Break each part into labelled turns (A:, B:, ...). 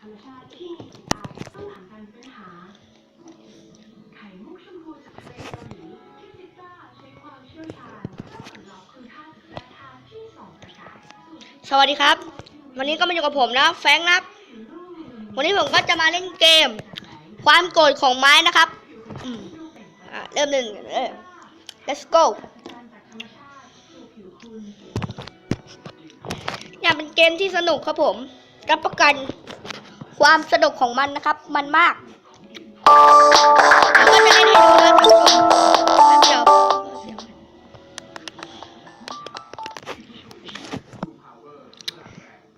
A: ธรรมชาติที่มีสีตาต้องผ่านการค้นหา ไข่มุกชมพูจากประเทศเกาหลีที่ซิต้าใช้ความเชี่ยวชาญเพื่อทดลองคุณค่าแร่ธาตุที่ส่องประกายสู่
B: สวัสดีครับ วันนี้ก็มาอยู่กับผมนะแฟรงค์นะครับ วันนี้ผมก็จะมาเล่นเกม ความโกรธของไม้นะครับอืมอะเริ่มหนึ่งเออ let's go เนี่ยเป็นเกมที่สนุกครับผม รับประกัน ความสนุกของมันนะครับ มันมากแล้วก็จะเล่นให้ดูนะท่านผู้ชมแป๊บเดียว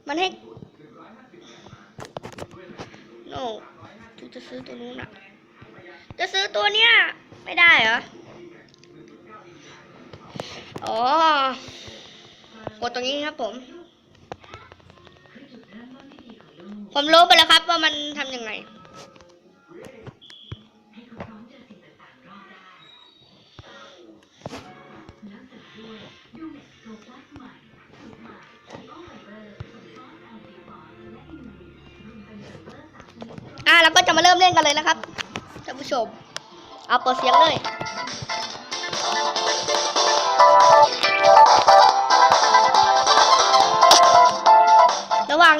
B: มันให้โน่กูจะซื้อตัวนู้นอะจะซื้อตัวเนี้ยไม่ได้เหรอ อ๋อกดตรงนี้ครับผม ผมรู้ไปแล้วครับว่ามันทำยังไง อะแล้วก็จะมาเริ่มเล่นกันเลยนะครับท่านผู้ชม เอาเปิดเสียงเลย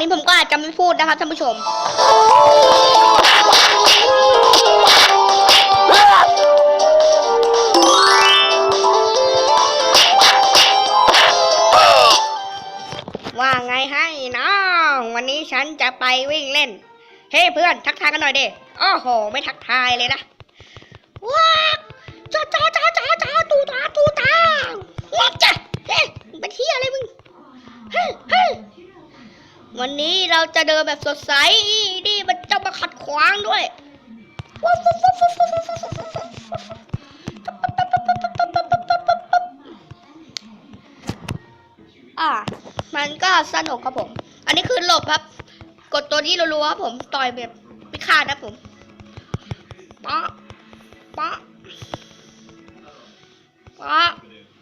B: นี้ผมก็อาจจะไม่พูดนะครับท่านผู้ชม ว่าไงให้น้อง วันนี้ฉันจะไปวิ่งเล่น เฮ้เพื่อนทักทายกันหน่อยเด้โอ้โห ไม่ทักทายเลยนะ ว้าวจ้าจ้าจ้าจ้าจ้าตูตาตูตาว้าจ้ะเฮ้เป็นที่อะไรมึงเฮ้ วันนี้เราจะเดินแบบสดใสนี่มันจะมาขัดขวางด้วยอะมันก็สนุกครับผม อันนี้คือหลบครับ กดตัวนี้รัวๆครับผม ต่อยแบบไม่ขาดนะผมป๊ะป๊ะป๊ะ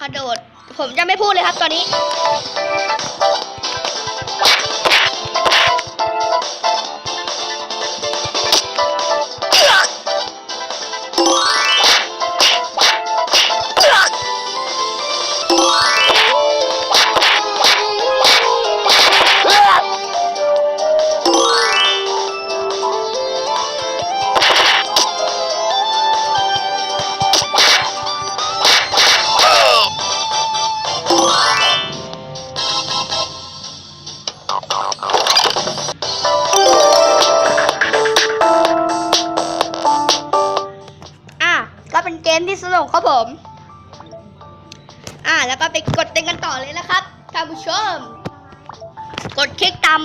B: กระโดด ผมจะไม่พูดเลยครับตอนนี้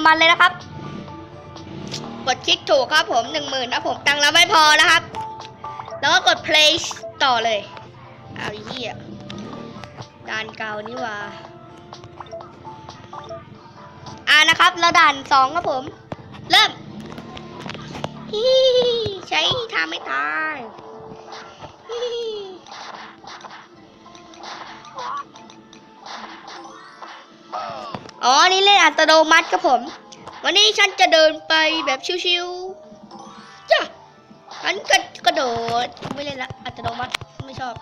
B: มันเลยนะครับ กดคลิกถูกครับผมหนึ่งหมื่นนะผมตังค์แล้วไม่พอนะครับ แล้วก็กด play ต่อเลย เอาเหี้ยด่านเก่านี่ว่าอ่านะครับแล้วด่านสองครับผม เริ่มฮิใช้ทำไม่ตายฮิ อ๋อ นี่เล่นอัตโนมัติครับผม วันนี้ฉันจะเดินไปแบบชิวๆจ้ะฉันก็กระโดด ไม่เล่นละ อัตโนมัติ ไม่ชอบ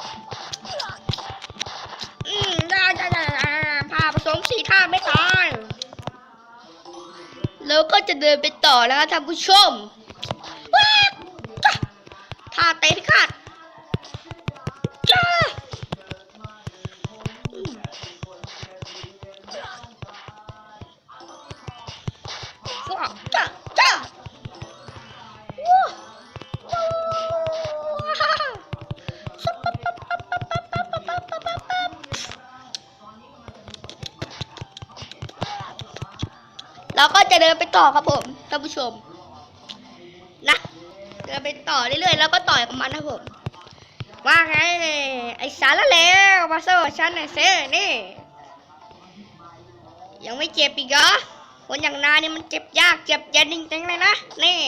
B: อืมได้ได้ได้ได้พาผสมสีท่าไม่ตาย แล้วก็จะเดินไปต่อแล้วครับท่านผู้ชมว้าวจ้ะท่าเตะพิฆาต แล้วก็จะเดินไปต่อครับผมท่านผู้ชม นะเดินไปต่อเรื่อยๆแล้วก็ต่อยกับมันนะผมว่าไงไอ้สารละเลวมาสู้กับฉันหน่อยสินี่ ยังไม่เจ็บอีกเหรอคนอย่างนายนี่มันเจ็บยากเจ็บเย็นจริงๆเลยนะนี่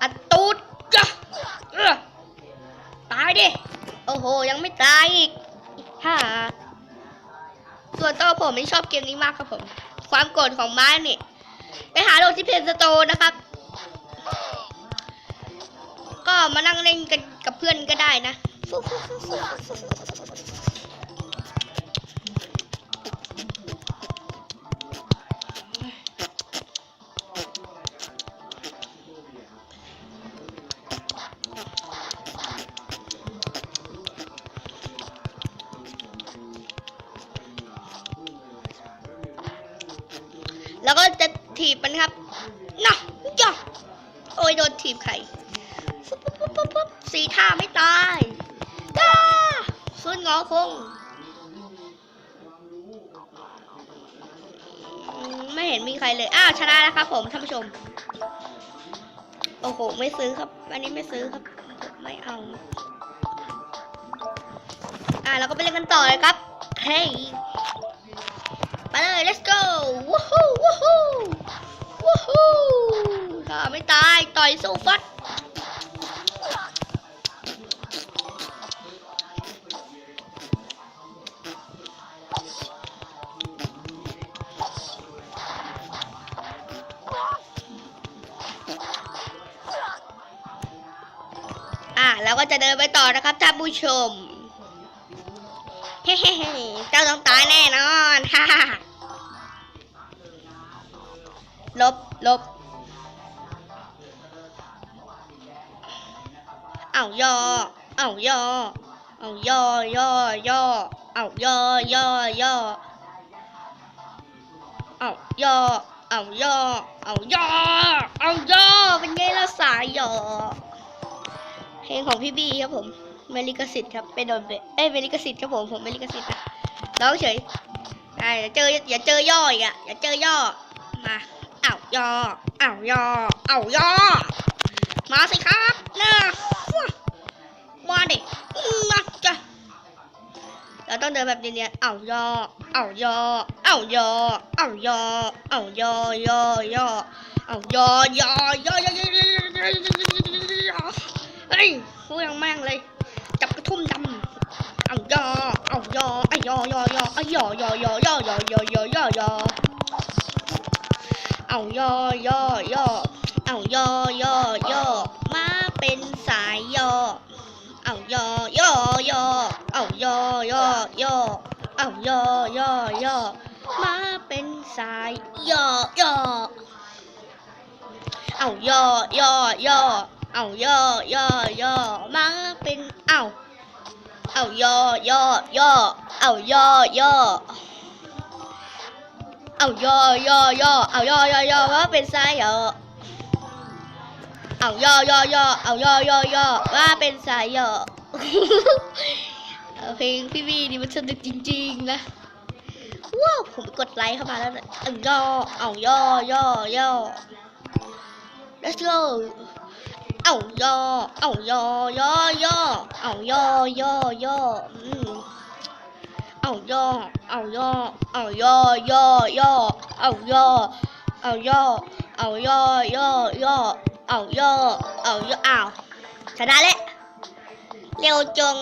B: อัดตูดจ้ะตายดิโอ้โหยังไม่ตายอีกฮ่า ส่วนตัวผมไม่ชอบเกมนี้มากครับผม ความโกรธของม้นี่ไปหาโหลดที่เพนสโตนะครับ ก็มานั่งเล่นกันกับเพื่อนก็ได้นะ สีท่าไม่ตายย่าสุดงอคง ไม่เห็นมีใครเลย อ้าวชนะแล้วครับผมท่านผู้ชม โอ้โห ไม่ซื้อครับ อันนี้ไม่ซื้อครับ ไม่เอา อ่าเราก็ไปเล่นกันต่อเลยครับ เฮ้ย ไปเลย let's go วู้ฮู้วู้ฮู้วู้ฮู้ถ้าไม่ตาย ต่อยสู้ฟัด ไปต่อนะครับท่านผู้ชมเฮ้เจ้าต้องตายแน่นอนฮ่าฮ่าฮ่าลบลบเอายอเอายอเอายอยอยอเอายอยอยอเอายอเอายอเอายอเอายอเป็นไงล่ะสายยอ เพลงของพี่บีครับผมเมลิกสิทธิ์ครับไปโดนเบเอ้ยเมลิกสิทธิ์ครับผมผมเมลิกสิทธิ์นะร้องเฉยได้อย่าเจออย่าเจอย่ออีกอะอย่าเจอย่อมาอ้าวยออ้าวยออ้าวยอมาสิครับนะมาดิมาจ้ะเราต้องเดินแบบเนียนๆอ้าวยออ้าวยออ้าวยออ้าวยออ้าวยอยอยออ้าวยอยอยอยอยอ เฮ้ยพูดยังแม่งเลย จับกระทุ่มดำเอายอเอายอไอยอยอยอไอยอยอยอยอยอยอยอยอยอเอายอยอยอเอายอยอยอมาเป็นสายยอเอายอยอยอเอายอยอยอเอายอยอยอมาเป็นสายยอยอเอายอยอยอ เอาย่อย่อย่อมาเป็นเอาเอาย่อย่อย่อเอาย่อย่อเอาย่อย่อย่อเอาย่อย่อย่อมาเป็นสายย่อเอาย่อย่อย่อเอาย่อย่อย่อมาเป็นสายย่อเอาเพลงพี่วีนี่มันสนุกจริงๆนะว้าวผมกดไลค์เข้ามาแล้วนะเอาย่อเอาย่อย่อย่อ Let's go เอายอ เอายอยอยอเอายอยอยออืมเอายอ เอายอ เอายอยอยอเอายอ เอายอ เอายอยอยอเอายอ เอายออ้าวชนะแล้วเร็วจง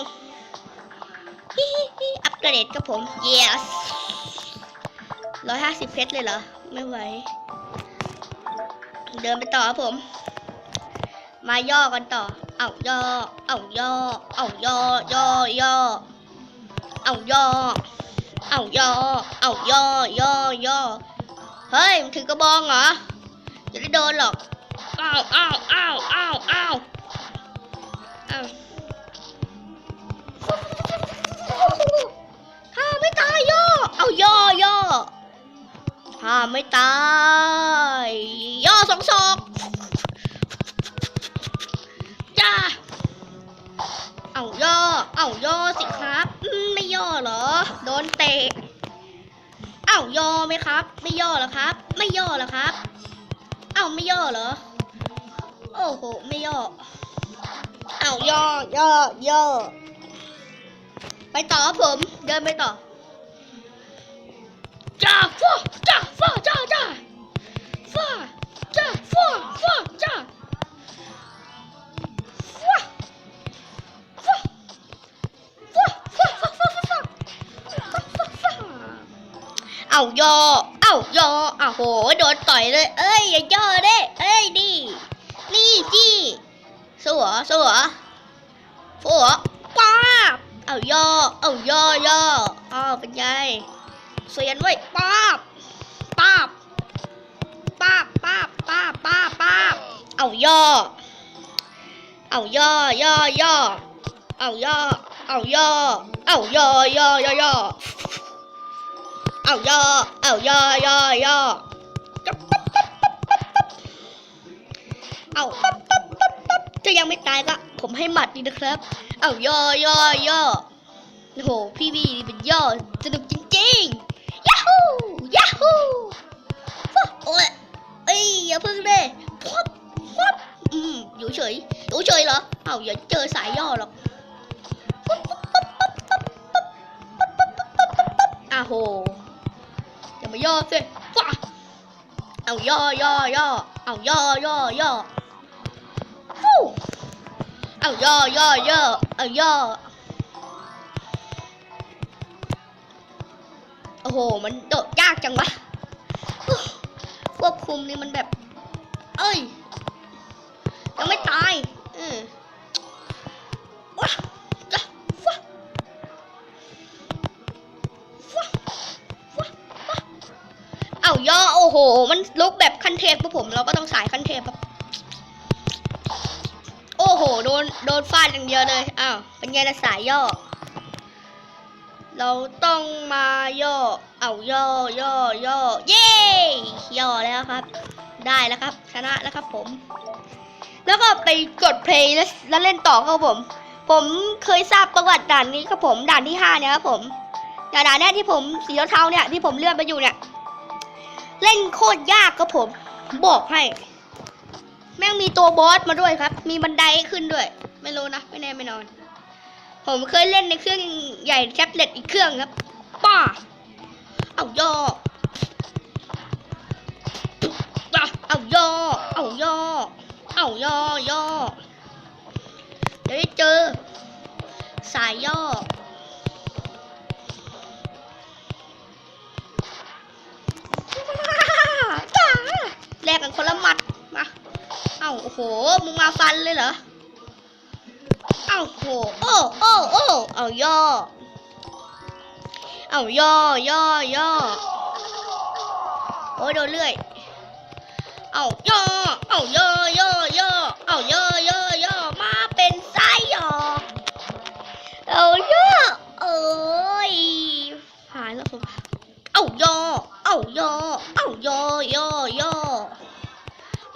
B: ฮิฮิฮิอัปเกรดกับผม yes ร้อยห้าสิบเพชรเลยเหรอ ไม่ไหว เดินไปต่อครับผม มาย่อกันต่อ เอาย่อ เอาย่อ เอาย่อย่อย่อ เอาย่อ เอาย่อ เอาย่อย่อย่อ เฮ้ยมันถือกระบองเหรอ จะได้โดนหรอก อ้าวอ้าวอ้าวอ้าวอ้าวอ้าวถ้าไม่ตายย่อ เอาย่อย่อถ้าไม่ตาย ย่อสองศอก จ้า เอาย่อ เอาย่อสิครับ ไม่ย่อเหรอ โดนเตะ เอาย่อไหมครับ ไม่ย่อเหรอครับ ไม่ย่อเหรอครับ เอาไม่ย่อเหรอ โอ้โห ไม่ย่อ เอาย่อย่อย่อ ไปต่อครับผม เดินไปต่อ จ้าฟ้าจ้าฟ้าจ้าจ้าฟ้าจ้าฟ้าฟ้าจ้า เอาย่อเอาย่ออ้าวโห โดนต่อยเลย เอ้ยอย่าย่อเด้เอ้ยนี่ นี่จี้สัวสัวสัวป้าบเอาย่อเอาย่อย่ออ้าวเป็นไงเสียนไว้ยป้าบป้าบป้าบป้าบป้าบป้าบป้าบเอาย่อ เอาย่อย่อย่อเอาย่อ เอาย่อ เอาย่อย่อย่อย่อ เอาย่อเอาย่อย่อย่อเอาปั๊บปั๊บปั๊บปั๊บจะยังไม่ตายก็ผมให้หมัดดีนะครับ เอาย่อย่อย่อโอ้โหพี่บีเป็นย่อสนุกจริงๆยาฮูยาฮูโอ้ยเอ้ยอย่าพึ่งเด้พับพับอืมอยู่เฉยอยู่เฉยเหรอเอาอย่าเจอสายย่อหรอกปั๊บปั๊บปั๊บปั๊บปั๊บปั๊บปั๊บปั๊บปั๊บอ้าโห มาย่อสิว้าเอาย่อย่อย่อเอาย่อย่อย่อฟู้เอาย่อย่อย่อเอาย่อโอ้โห มันโดดยากจังวะควบคุมนี่มันแบบ เอ้ย ยังไม่ตาย มันลุกแบบขั้นเทพพวกผม เราก็ต้องสายขั้นเทพครับ โอ้โห โดน โดนฟาดอย่างเดียวเลย อ้าว เป็นไงล่ะสายย่อ เราต้องมาย่อ เอาย่อ ย่อ ย่อ เย้ ย่อแล้วครับ ได้แล้วครับ ชนะแล้วครับผม แล้วก็ไปกดเพลย์แล้วแล้วเล่นต่อครับผม ผมเคยทราบประวัติด่านนี้ครับผม ด่านที่ห้าเนี่ยครับผม ด่านเนี้ที่ผมสีเทาเนี่ยที่ผมเลื่อนไปอยู่เนี่ย เล่นโคตรยากครับผม บอกให้ แม่งมีตัวบอสมาด้วยครับ มีบันไดขึ้นด้วย ไม่รู้นะ ไม่แน่ไม่นอน ผมเคยเล่นในเครื่องใหญ่แท็บเล็ตอีกเครื่องครับป้า เอาย่อ เอาย่อย่อย่อโอ้ยโดนเลื่อย เอาย่อ เอาย่อย่อย่อเอาย่อย่อย่อมาเป็นไส้หยอเอาย่อเอ้ยหายแล้วผมเอาย่อ เอาย่อ เอาย่อย่อย่อ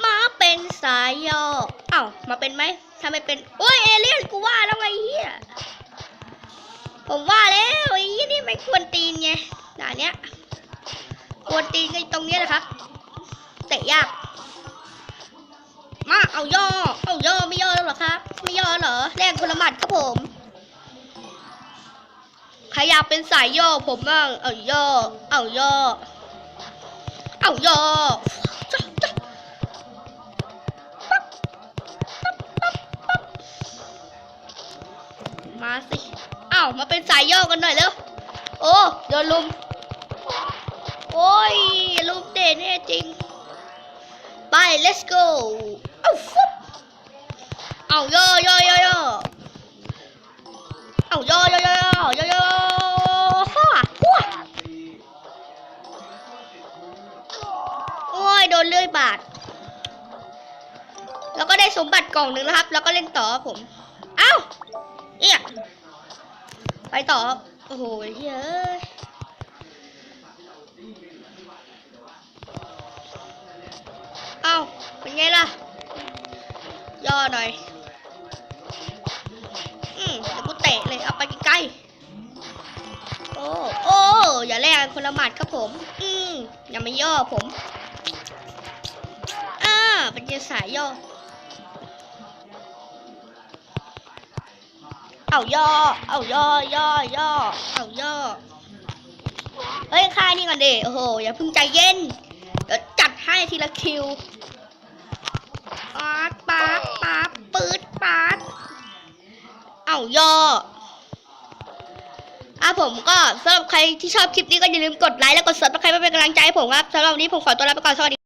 B: มาเป็นสายย่อ เอ้ามาเป็นไหมถ้าไม่เป็น โอ้ยเอเลี่ยนกูว่าแล้วไงเฮีย ผมว่าแล้วไอ้เหี้ยนี่ไม่ควรตีนไงด่านเนี้ยควรตีนก็ตรงเนี้ยนะครับ เตะยาก มาเอาย่อ เอาย่อไม่ย่อแล้วหรอครับ ไม่ย่อเหรอแลกคนละหมัดครับผมใครอยากเป็นสายย่อผมบ้าง เอาย่อ เอาย่อ เอาย่อ มาสิเอามาเป็นสายย่อกันหน่อยเร็วโอ้โดนลุม โอ้ยลุมเด่นแน่จริง ไป let's go เอาฟุบเอาย่อย่อย่อย่อเอาย่อย่อย่อย่อย่อฮ่าฮัวโอ้ยโดนเลื่อยบาดแล้วก็ได้สมบัติกล่องหนึ่งนะครับ แล้วก็เล่นต่อผม เอ้าเอียไปต่อครับโอ้โหเย้ยเอาเป็นไงล่ะ ย่อหน่อย อืมเดี๋ยวกูเตะเลย เอาไปไกล้ๆโอ้ โอ้ อย่าแลกกันคนละหมัดครับผม อืมอย่ามาย่อผม อ่าเป็นเจสายย่อ เอาย่อ เอาย่อย่อย่อ เอาย่อ เฮ้ยค่ายนี่ก่อนเดโอ้โห อย่าเพิ่งใจเย็น เดี๋ยวจัดให้ทีละคิวปาดปาดปาดปืดปาดเอาย่ออะผมก็สำหรับใครที่ชอบคลิปนี้ก็อย่าลืมกดไลค์และกดซับสไครป์เพื่อเป็นกำลังใจให้ผมครับสำหรับวันนี้ผมขอตัวลาไปก่อนสวัสดี